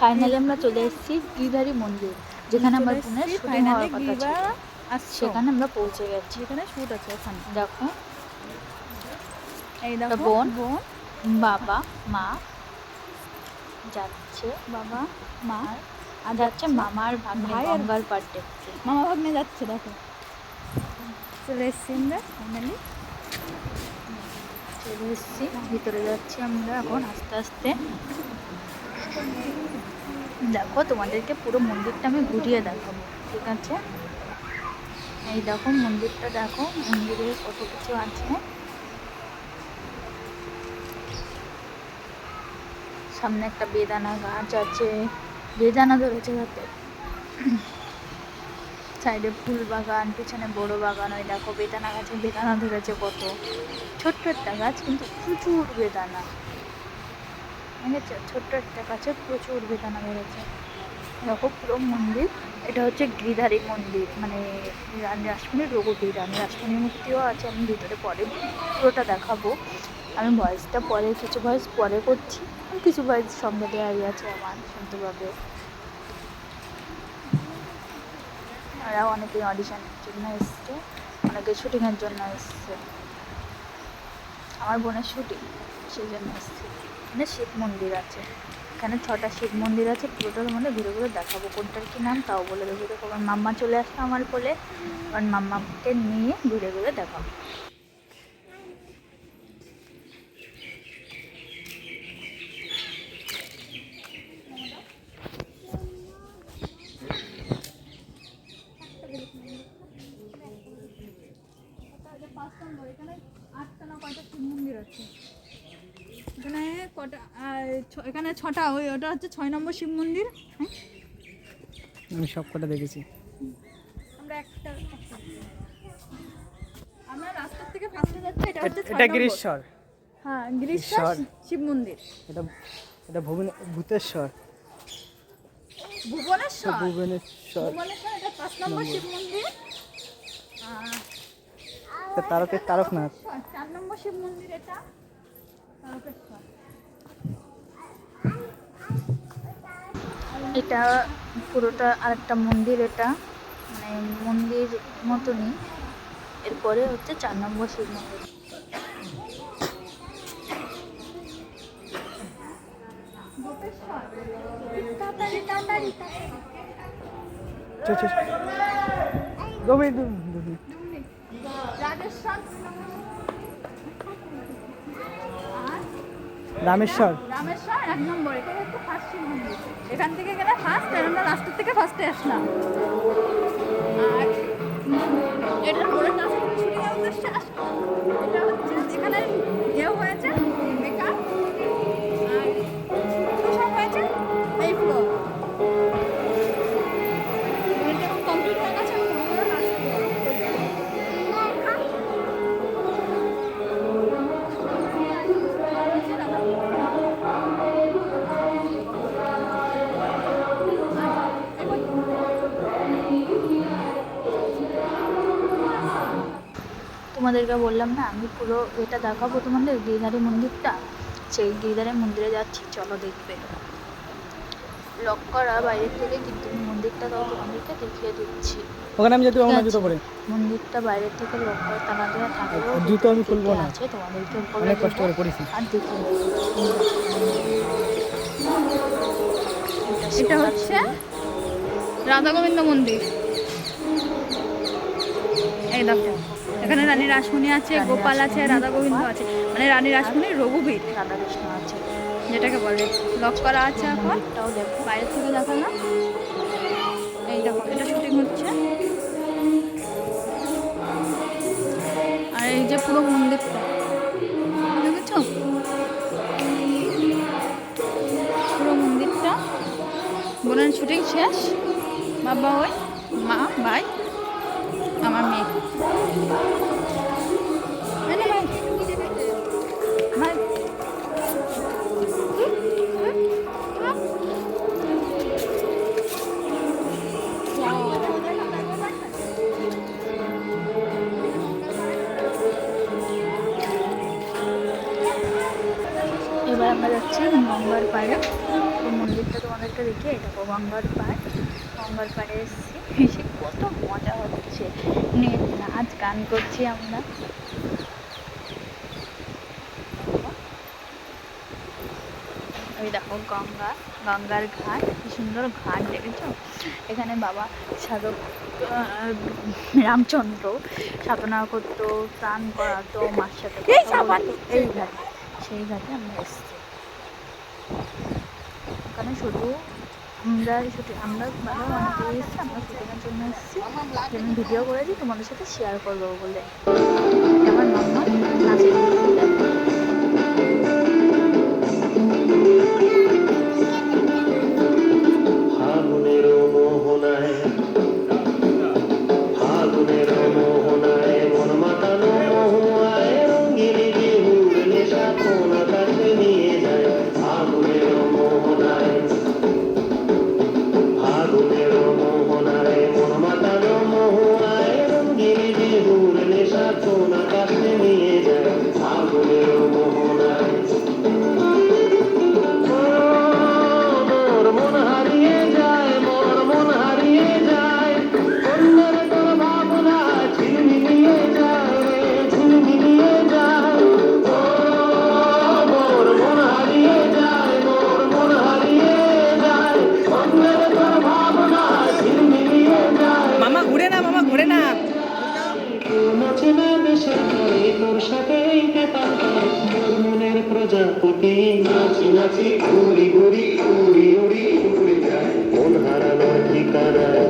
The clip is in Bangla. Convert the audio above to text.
ফাইনালি আমরা চলে এসেছি গিরিধারী মন্দির যেখানে আমার বোনের শুটিং হওয়ার কথা ছিল। সেখানে আমরা পৌঁছে গেছি। এখানে শুট আছে ওখানে। দেখো। এই দেখো বোন। বোন। বাবা মা যাচ্ছে। বাবা মা আর যাচ্ছে মামার ভাই আর- গঙ্গার দেখতে। মামা ভাগ্নে যাচ্ছে দেখো। চলে এসছি আমরা ফাইনালি চলে এসেছি ভিতরে যাচ্ছি আমরা এখন আস্তে আস্তে। দেখো, তোমাদেরকে পুরো মন্দিরটা আমি ঘুরিয়ে দেখাবো, ঠিক আছে? এই দেখো, মন্দিরটা দেখো, মন্দিরে কত কিছু আছে। সামনে একটা বেদানা গাছ আছে। বেদানা ধরেছে যাতে সাইডে ফুল বাগান, পিছনে বড় বাগান, ওই দেখো, বেদানা গাছে বেদানা ধরেছে কত। ছোট্ট একটা গাছ, কিন্তু প্রচুর বেদানা। আছে ছোট্ট একটা গাছে প্রচুর বেদানা বেড়েছে। দেখো পুরো মন্দির, এটা হচ্ছে গিরিধারী মন্দির মানে রানী রাসমণির রঘুবীর। রানী রাসমণির মূর্তিও আছে, আমি ভিতরে পরে পুরোটা দেখাবো। আমি ভয়েসটা পরে, কিছু ভয়েস পরে করছি, কিছু ভয়েস সঙ্গে দেওয়াই আছে আমার শুনতে পাবে আর অনেকে অডিশনের জন্য এসছে, অনেকে শুটিংয়ের জন্য এসছে। আমার বোনের শুটিং, সেই জন্য এসছে মানে শিব মন্দির আছে। এখানে ছটা শিব মন্দির আছে, পুরোটা তোমাদের ঘুরে ঘুরে দেখাবো কোনটার কি নাম, তাও বলে দেবো। দেখো, আমার মাম্মা চলে আসলো আমার কোলে। আমার মাম্মাকে নিয়ে ঘুরে ঘুরে দেখাবো। এখানে আটটা না কয়টা? শিব মন্দির আছে এখানে কটা এখানে ছটা। ওই ওটা হচ্ছে ছয় নম্বর শিব মন্দির। হ্যাঁ? আমি সব কটা দেখেছি। আমরা একটা আমরা রাস্তার থেকে ফার্স্টে যাচ্ছি এটা হচ্ছে এটা গিরিশ্বর হ্যাঁ গিরিশ্বর শিব মন্দির। এটা এটা ভুবন ভূতেশ্বর। ভুবনেশ্বর? ভুবনেশ্বর। ভুবনেশ্বর এটা পাঁচ নম্বর শিব মন্দির। তারকের তারকনাথ। চার নম্বর শিব মন্দির এটা। পুরোটা আরেকটা মন্দির এটা। মানে মন্দির মতনই। এরপরে হচ্ছে চার নম্বর শিব মন্দির। তাড়াতাড়ি চল রামেশ্বর। রামেশ্বর এক নম্বর এটা হচ্ছে ফার্স্ট শিব মন্দির। এখান থেকে গেলে ফার্স্ট আর আমরা রাস্তার থেকে ফার্স্টে আসলাম। আর এটা রোডের কাছে শুটিং উদ্দেশ্যে আসলাম। এটা হচ্ছে যেখানে কেউ হয়েছে তোমাদেরকে বললাম না আমি পুরো এটা দেখাবো তোমাদের গিরিধারী মন্দিরটা। সেই গিরিধারী মন্দিরে যাচ্ছি চলো দেখবে। লক করা বাইরের থেকে কিন্তু মন্দিরটা তাও তোমাদেরকে দেখিয়ে দিচ্ছি। ওখানে আমি যেতে পারব না জুতো পরে। মন্দিরটা বাইরের থেকে লক করে তালা দেওয়া থাকলেও জুতো আমি খুলবো না। আছে তোমাদেরকে অনেক কষ্ট করে পড়েছি। আর দেখি। এটা হচ্ছে রাধা গোবিন্দ মন্দির। এই দেখো। এখানে রানী রাসমণি আছে গোপাল আছে রাধা গোবিন্দ আছে। মানে রানী রাসমণি রঘুবীর। রাধাকৃষ্ণ আছে। যেটাকে বলে লক করা আছে এখন। মন্দিরটাও দেখো। বাইরে থেকে দেখো না? এই দেখো এটা শুটিং হচ্ছে। আর এই যে পুরো মন্দিরটা দেখেছ? পুরো মন্দিরটা। বোনের শুটিং শেষ। বাবা ওই মা ভাই। আমার মেয়ে। এই নে ভাই ভাই। এবার আমরা যাচ্ছি গঙ্গার পাড়ে পুরো মন্দির পাড়টা তোমাদেরকে দেখি এটা গঙ্গার পাড় গঙ্গার পাড়ে এসেছি। এসে কত মজা হচ্ছে। নাচ গান করছি আমরা। ওই দেখো গঙ্গা গঙ্গার ঘাট কি সুন্দর ঘাট দেখেছ? এখানে বাবা সাধক রামচন্দ্র সাধনা করতো স্নান করাতো মার সাথে। এই ঘাটে সেই ঘাটে আমরা এসেছি। ওখানে শুধু আমরা শুধু, আমরা মানে অনেকে এসেছি আমরা শুটিংয়ের জন্য এসেছি। আমি ভিডিও করেছি, তোমাদের সাথে শেয়ার করব বলে। আমার মাম্মা নাচে সাথেইতে মনের প্রজাপতি নাচি নাচি ঘুরি ঘুরি উড়ি উড়ি উড়ে যায়। মন হারানোর ঠিকানা